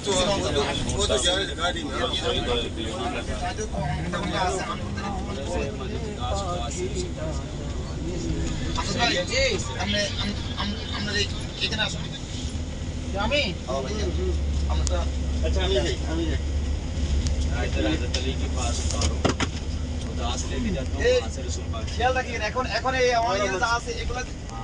वो तो जा रहे गाड़ी में আমি अच्छा আমি যাই আমি যাই इधर हजरत अली के पास उतारो उदास लेके जाता हूँ वहाँ से रसूल पाक খেয়াল রাখিয়েন এখন এখন এই আমার ইয়ে যা আছে এগুলো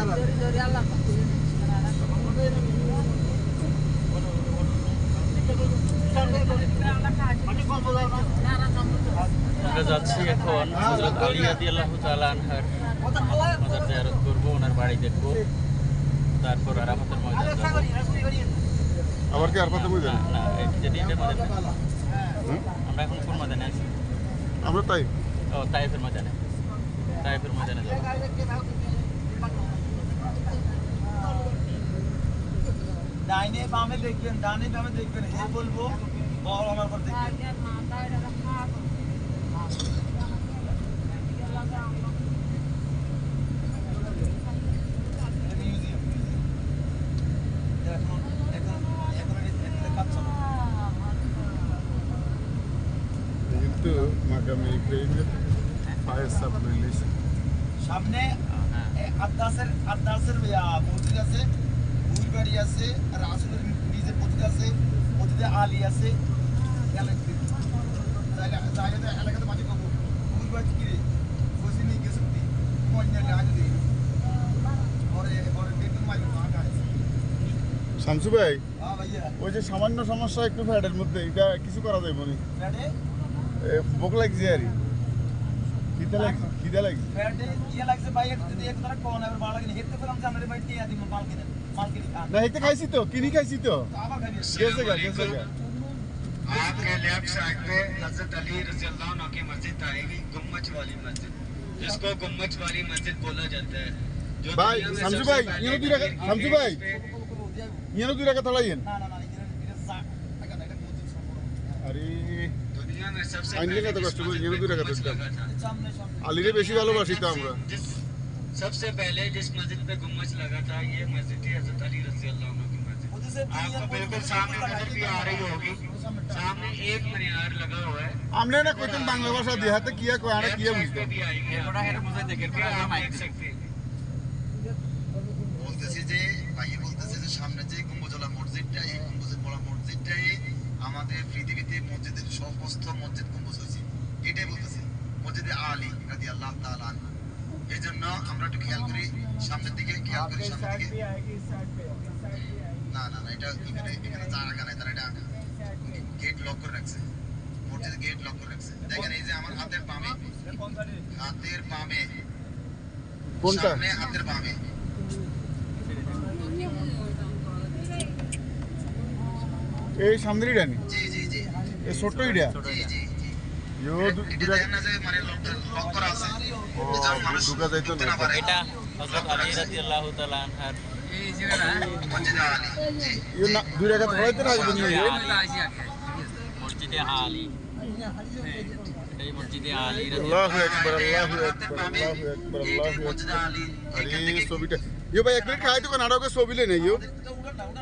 শাড়ি দেবো নাই আমরা যাচ্ছি এখন হযরত আলী রাদিয়াল্লাহু তাআলা আনহার মাজার জিয়ারত করব ওনার বাড়ি দেখব তারপর আর আমাদের ময়দান যাব আবার কি আর কথা বুঝলেন না না এই যে দিনটা ময়দান আমরা এখন কোন ময়দানে আছি আমরা তাই ও তাইফের ময়দানে তাইফের ময়দানে যাব ডাইনে বামে দেখবেন ডানে বামে দেখবেন হে বলব বল আমার পর দেখবেন। কিন্তু ফায়ার সাপ্লাই সামনে হ্যাঁ। এ, আদ্দাসের আদ্দাসের আছে। বুলবাড়ি আছে রাসুলের নিজের মসজিদ আছে মসজিদে আলী আছে। এলাকাতে মাঝে কি রে? বসে নিয়ে গেছে শামসু ভাই হ্যাঁ ওই যে সামান্য সমস্যা একটু ফ্যাটের মধ্যে এটা কিছু করা যায় মনে ভোক লাগছে আর খিদে লাগছে খিদে লাগছে। ফ্যাটে ইয়ে লাগছে ভাই একটু যদি একটু তারা কোন। ভালো লাগে হেঁটে পেলাম ভাই টিয়া দিব মাল কিনে। না হেঁটে খাইছি তো কিনি খাইছি তো তো আবার খাবি গেছে গা গেছে গা आपके लेफ्ट साइड पे हजरत अली रजी अल्लाह अन्हु की मस्जिद आएगी गुम्बज वाली मस्जिद जिसको गुम्बज वाली मस्जिद बोला जाता है जो भाई, दुनिया में समझू सबसे भाई, पहले ये तो रखा- एक- समझू एक भाई। इस पे- ইয়েনো দুই টাকা তলাইয়েন না না না এটা এটা সা টাকা না এটা মসজিদ সম্পূর্ণ আরে दुनिया में सबसे आइंदे पहले का तो जिस कस्टमर मस्जिद ये पे भी रखा गुम्बज था लगा था সামনে সামনে আলিরে বেশি ভালোবাসি তো আমরা जिस सबसे पहले जिस मस्जिद पे गुम्बज लगा था ये मस्जिद थी हजरत अली रजी अल्लाह अन्हु की मस्जिद उधर से आपको बिल्कुल सामने नजर भी आ रही होगी सामने एक मीनार लगा हुआ है আমরা না কইতেন বাংলা ভাষা দিয়ে হাতে কিয়া কয় আরে কিয়া लेफ्ट साइड पे বুঝতাম भी आएंगे आप। थोड़ा हेड मुझे देखे फिर आप देख सकते हैं বলতেছি যে ভাইয়ে বলতেছে যে সামনে যে গম্বুজলা মসজিদটা এই গম্বুজওয়ালা মসজিদটাই আমাদের পৃথিবীতে মসজিদের সমস্ত মসজিদ গম্বুজ হয়েছে এটাই বলতেছে মসজিদে আলী রাদি আল্লাহ তাআলা আনহু। এই জন্য আমরা একটু খেয়াল করি সামনের দিকে খেয়াল করি সামনের দিকে। না না না এটা এখানে এখানে জায়গা নাই তারা এটা গেট লক করে রাখছে। মসজিদে গেট লক করে রাখছে। দেখেন এই যে আমার হাতের বামে হাতের বামে কোনটা? সামনে হাতের বামে। এই সামনেরই ডানি? জি জি জি। এই ছোট্ট ইডা জি। এটা দুই টাকা দেখেন না যে মানে লক লক করা আছে ও, যেন মানুষ ঢুকা যাইতো ঢুকতে না। না পারে এটা হযরত আলী রাদিয়াল্লাহু তাআলা আনহার মসজিদে আলী জি ইয়ো না দুই টাকা ধরাইতে না আসবেন ইয়ো মসজিদে আলী এই মসজিদে আলী আল্লাহু আকবার এই আল্লাহু আমার হাতের আকবার বামে, আল্লাহু আকবার এইটাই আল্লাহু মসজিদে আকবার আলী আরে এখান থেকে ছবিটা ইয়ো ভাই এক মিনিট খাই তো কোন আড়াকে ছবি লে নেই ইয়ো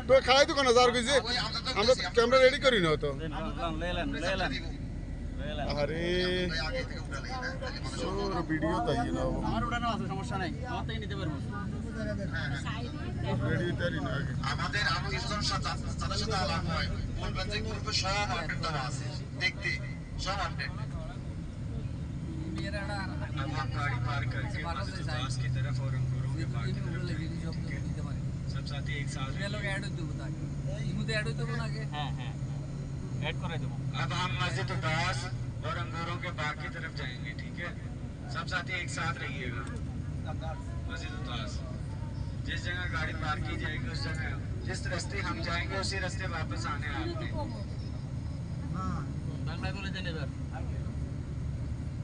তো খাই তো কোন যার কইছে ওই আমরা তো আমরা ক্যামেরা রেডি করি না তো লেলেন লেলেন লেলেন আরে ভাই আগে থেকে উঠে লাগে না তাহলে মানুষ তোর ভিডিও তাই না আমার ওঠানো আছে সমস্যা নাই আমার থেকে নিতে পারবো ভিডিও তাই না আগে আমাদের আত্মীয়স্বজন সাথে তাদের সাথে আলাপ হয় বলবেন যে গ্রুপে সব আপডেট দেওয়া আছে দেখতে সব আপডেট अब हम गाड़ी पार करके मस्जिद उदास की तरफ और अंगूरों के बाग की तरफ जाएंगे सब साथी एक साथ হ্যাঁ হ্যাঁ অ্যাড করে দেবো अब हम मस्जिद उदास और अंगूरों के बाग की तरफ जाएंगे ठीक है सब साथी एक साथ रहिएगा मस्जिद उदास जिस जगह गाड़ी पार्क की जाएगी उस जगह जिस रास्ते हम जाएंगे उसी रास्ते वापस आने हैं आपने বাংলা বলে দেন এবার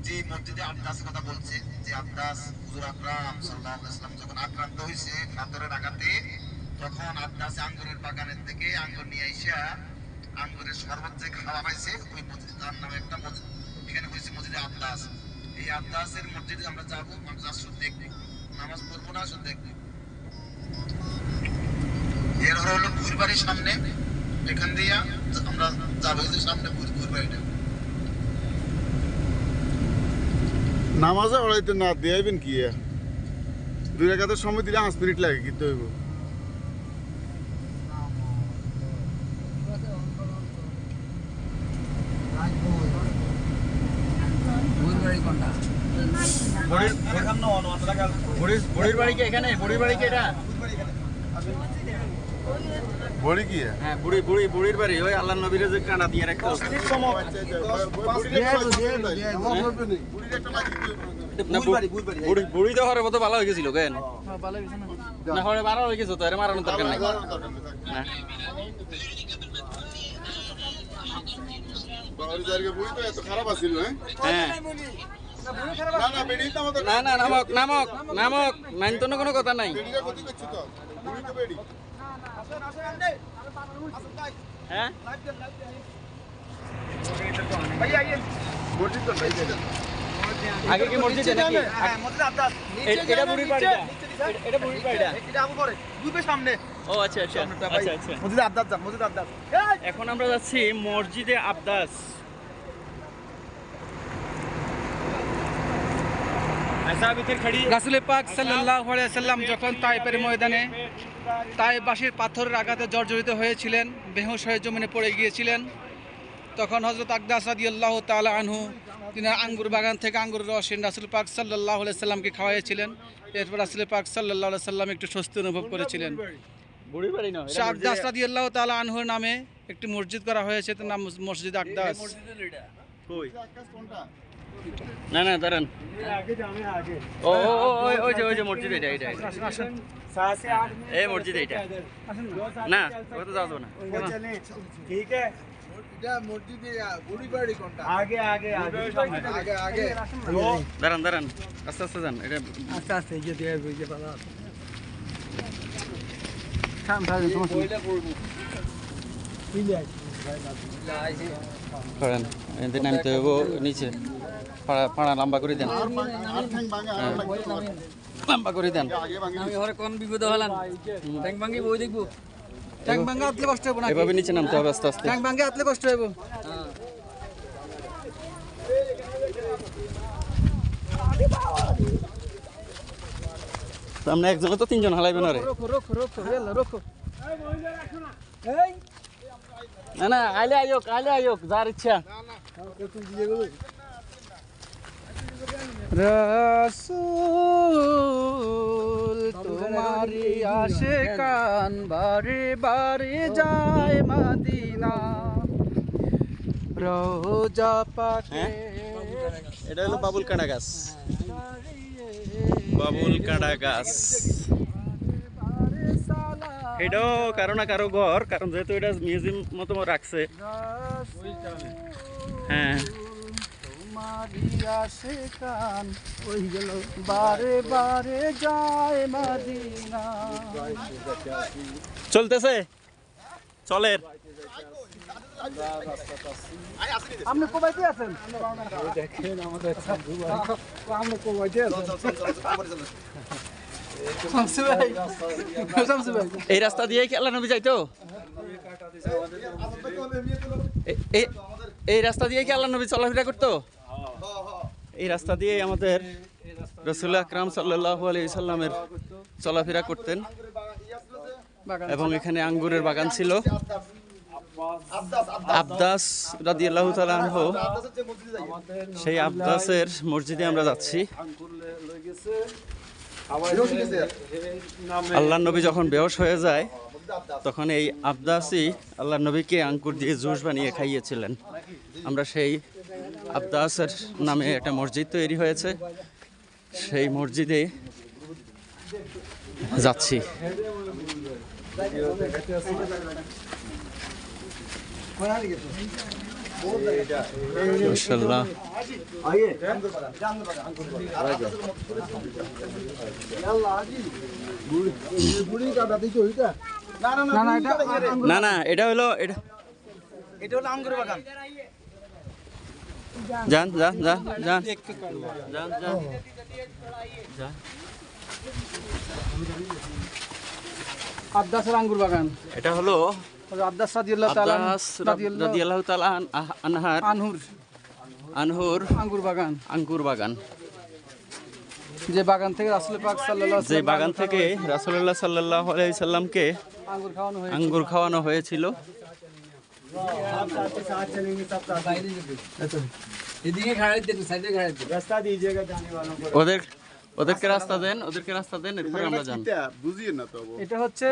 যে মসজিদে আব্দাস কথা বলছে যে আব্দাস হুজুর আকরাম সাল্লাল্লাহু আলাইহি ওয়াসাল্লাম যখন আক্রান্ত হয়েছে ফাতরের আঘাতে তখন আব্দাস আঙ্গুরের বাগানের থেকে আঙ্গুর নিয়ে আইসা আঙ্গুরের শরবত যে খাওয়া পাইছে ওই মসজিদ তার নামে একটা মসজিদ এখানে হয়েছে মসজিদে আব্দাস এই আব্দাসের মসজিদে আমরা যাব, মানুষ আসুন দেখব। নামাজ পড়ব না আসুন দেখব। এর হলো সামনে, এখান দিয়ে আমরা যাব যে সামনে ভুর ভুর বাড়িটা নামাজে ওড়াইতে না, দিয়াইবেন কি? দুই রেখাতের সময় দিলে পাঁচ মিনিট লাগে কিন্তু হইব? বুড়ির বাড়ি কি এখানে? বুড়ির বাড়ি কি এটা? বড়ি কি? হ্যাঁ বুড়ি বুড়ি বুড়ির বাড়ি। ওই আল্লাহ নবীর যে কাঁটা দিয়ে রাখতো বুড়ি বুড়ি। তো হরে মতো ভালো হয়ে গেছিল কেন? না। হরে মারা হয়ে গেছে তো এর মারানোর দরকার নাই। হ্যাঁ? হ্যাঁ। না না নামক নামক নামক কোনো কথা নাই। হ্যাঁ? মসজিদ আগে কি মসজিদে নাকি হ্যাঁ মসজিদ এটা আবু করে দুটো সামনে। ও আচ্ছা আচ্ছা। আচ্ছা আচ্ছা। মসজিদ আব্দাস মসজিদ আব্দাস এখন আমরা যাচ্ছি মসজিদে আবদাস। রাসুল পাক সাল্লাল্লাহু আলাইহি সাল্লাম যখন তাইপের ময়দানে তাইবাসীর পাথরের আঘাতে জর্জরিত হয়েছিলেন বেহুশ হয়ে জমিনে পড়ে গিয়েছিলেন তখন হজরত আকদাস রাদিয়াল্লাহু তাআলা আনহু তিনি আঙ্গুর বাগান থেকে আঙ্গুর রস এনে রাসুল পাক সাল্লাল্লাহু আলাইহি সাল্লামকে খাওয়াইছিলেন। এরপর রাসুল পাক সাল্লাল্লাহু আলাইহি সাল্লাম একটু স্বস্তি অনুভব করেছিলেন। বুড়ি বাড়ি আকদাস রাদিয়াল্লাহু তাআলা আনহুর নামে একটি মসজিদ করা হয়েছে তার নাম মসজিদ আকদাস। না না দাঁড়ান। নিচে। পাড়া পাড়া লম্বা করে দেন। আর ভাঙ- আর ঠ্যাং ভাঙা আর লাগবে তো। লম্বা করে দেন। আগে ভাঙি। ট্যাং ভাঙ্গা আতলে কষ্ট হবে না এভাবে নিচে নামতে হবে আস্তে আস্তে। ট্যাং ভাঙ্গা আতলে কষ্ট হবে সামনে একজনে তো তিনজন হালাইবে না রে না না আইলে আয়োক আইলে আয়োক যার ইচ্ছা। রসুল তোমারি আসে কান বারে বারে যায় মাদিনা। রোজা পাকে এটা হলো বাবুল কাঁটা গাছ বাবুল কাঁটা গাছ এটাও কারও না কারও ঘর কারণ যেহেতু এটা মিউজিয়াম মতো রাখছে। হ্যাঁ। তোমারি আসে কান ওই গেল বারে বারে যায় মাদিনা। চলতেছে? চলের। আপনি কোবাইতে আছেন? দেখেন আমাদের আমরা কোবাইতে আছেন এই রাস্তা দিয়ে কি আল্লাহ নবী যাইতো? এই রাস্তা দিয়ে কি আল্লাহ নবী চলাফেরা করতো? এই রাস্তা দিয়ে আমাদের রসুল্লাহ আকরাম সাল্লাহ আলি সাল্লামের চলাফেরা করতেন এবং এখানে আঙ্গুরের বাগান ছিল। আব্দাস যে মসজিদে যাই সেই আবদাসের মসজিদে আমরা যাচ্ছি। আল্লাহ নবী যখন বেহস হয়ে যায়, তখন এই আবদাসই আল্লাহ নবীকে আঙ্কুর দিয়ে জুস বানিয়ে খাইয়েছিলেন। আমরা সেই আবদাসের নামে একটা মসজিদ তৈরি হয়েছে। সেই মসজিদে যাচ্ছি। না না এটা হলো এটা এটা হলো আঙ্গুর বাগান। যান যান যান যান। যান যান যান আব্দাসের আঙ্গুর বাগান। এটা হলো আব্দাস রাদিয়াল্লাহু তাআলা রাদিয়াল্লাহু তাআলা আন- আনহার। আনহুর। আনহুর আঙ্গুর বাগান। আঙ্কুর বাগান। যে বাগান থেকে রাসূল পাক সাল্লাল্লাহু আলাইহি যে বাগান থেকে রাসূলুল্লাহ সাল্লাল্লাহু আলাইহি সাল্লামকে আঙ্গুর আঙ্গুর খাওয়ানো হয়েছিল। ওদের ওদেরকে রাস্তা দেন ওদেরকে রাস্তা দেন এরপর আমরা বুঝিয়ে না তো এটা হচ্ছে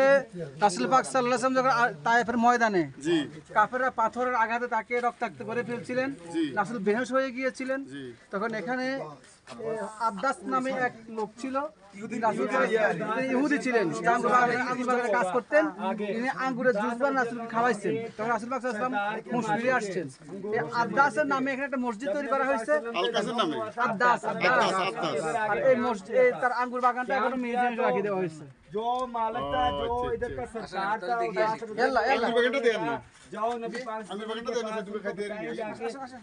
রাসূল পাক সাল্লাল্লাহু আলাইহি যখন তায়েফের ময়দানে জি। কাফেররা পাথরের আঘাতে তাকে রক্তাক্ত করে ফেলছিলেন। রাসূল বেহুশ হয়ে গিয়েছিলেন। তখন এখানে এ, আব্দাস নামে এক লোক ছিল রাসূল তিনি ইহুদি ছিলেন যে আঙ্গুর বাগানে- আঙ্গুর বাগানে কাজ করতেন তিনি আঙ্গুরের জুস বান রাসূলকে খাওয়াইছেন তখন রাসূল পাক সাল্লাল্লাহু আলাইহি ওয়াসাল্লাম হুঁশ ফিরে আসছেন এই আব্দাসের নামে এখানে একটা মসজিদ তৈরি করা হয়েছে আলকাসের নামে আব্দাস আব্দাস আব্দাস, আব্দাস। আর এই মসজিদ এই তার আঙ্গুর বাগানটা এখনো মিউজিয়ামে রাখি দেওয়া হয়েছে जो मालिक था जो इधर का सरकार था उधर से এল্লা এল্লা আঙ্গুর বাগানটা দেন না जाओ नबी पाक আঙ্গুর বাগানটা দেন না তুমি খাইতে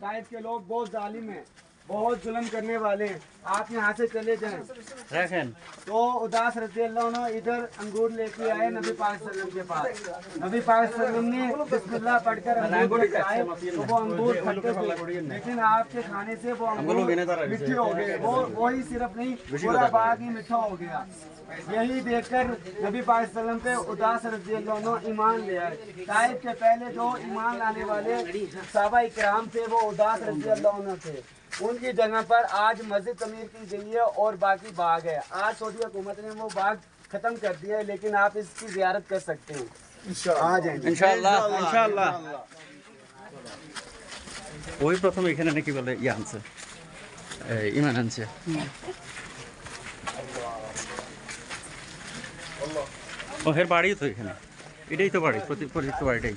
शायद के लोग बहुत जालिम हैं बहुत जुलम करने वाले हैं। आप यहाँ से चले जाए। तो उदास रज़ी अल्लाह इधर अंगूर लेके आए नबी पाक सल्लम के पास। नबी पाक सल्लम ने बिस्मिल्लाह पढ़कर अंगूर खाए तो वो अंगूर लेकिन आपके खाने से वो अंगूर मीठे हो गए। वो वही सिर्फ़ नहीं पूरा बाग ही मीठा हो गया। यही देखकर नबी पाक सल्लम पे उदास रज़ी अल्लाह ने ईमान ले आए ताइफ के पहले जो ईमान लाने वाले साहबा इकराम थे वो उदास रज़ी अल्लाह ने थे। उनकी जगह पर आज मस्जिद तमीर की गई है और बाकी बाग है आज सऊदी हुकूमत ने वो बाग खत्म कर दिया है लेकिन आप इसकी जियारत कर सकते हैं आ जाएंगे ইনশাআল্লাহ ইনশাআল্লাহ ওই প্রথম এখানে নাকি বলে ইয়ে আনছে এই, ইমান আনছে ও হের বাড়ি তো এখানে এটাই তো বাড়ি প্রতি পরিচিত বাড়িটাই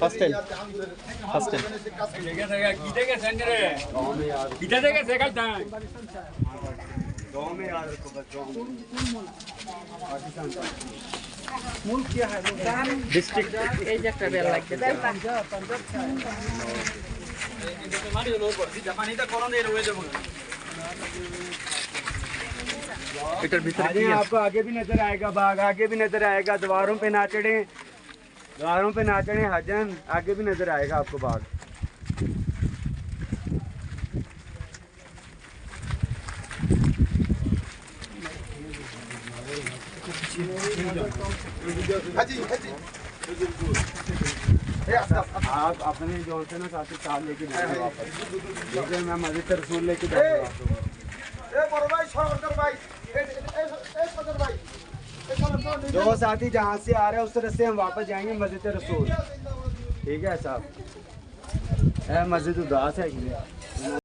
ফার্স্ট টাইম মুলক কিয়া হয় মুলতান ডিস্ট্রিক্ট এই যে একটা বেল লাগছে তাই পাঞ্জাব পাঞ্জাব এটার ভিতরে आगे इधर भीतर आपको आगे भी नज़र आएगा बाघ आगे भी नज़र आएगा दीवारों पे ना चढ़े दीवारों पे ना चढ़े हजन आगे भी नज़र आएगा आपको बाघ आप अपने जो है ना साथ साथ लेके जाएँगे वापस। मैं मस्जिद रसूल लेके जाऊँगा जो साथी, जहाँ से आ रहे हैं, उस तरह से हम वापस जाएँगे मस्जिद रसूल ठीक है, साहब। मस्जिद उदास है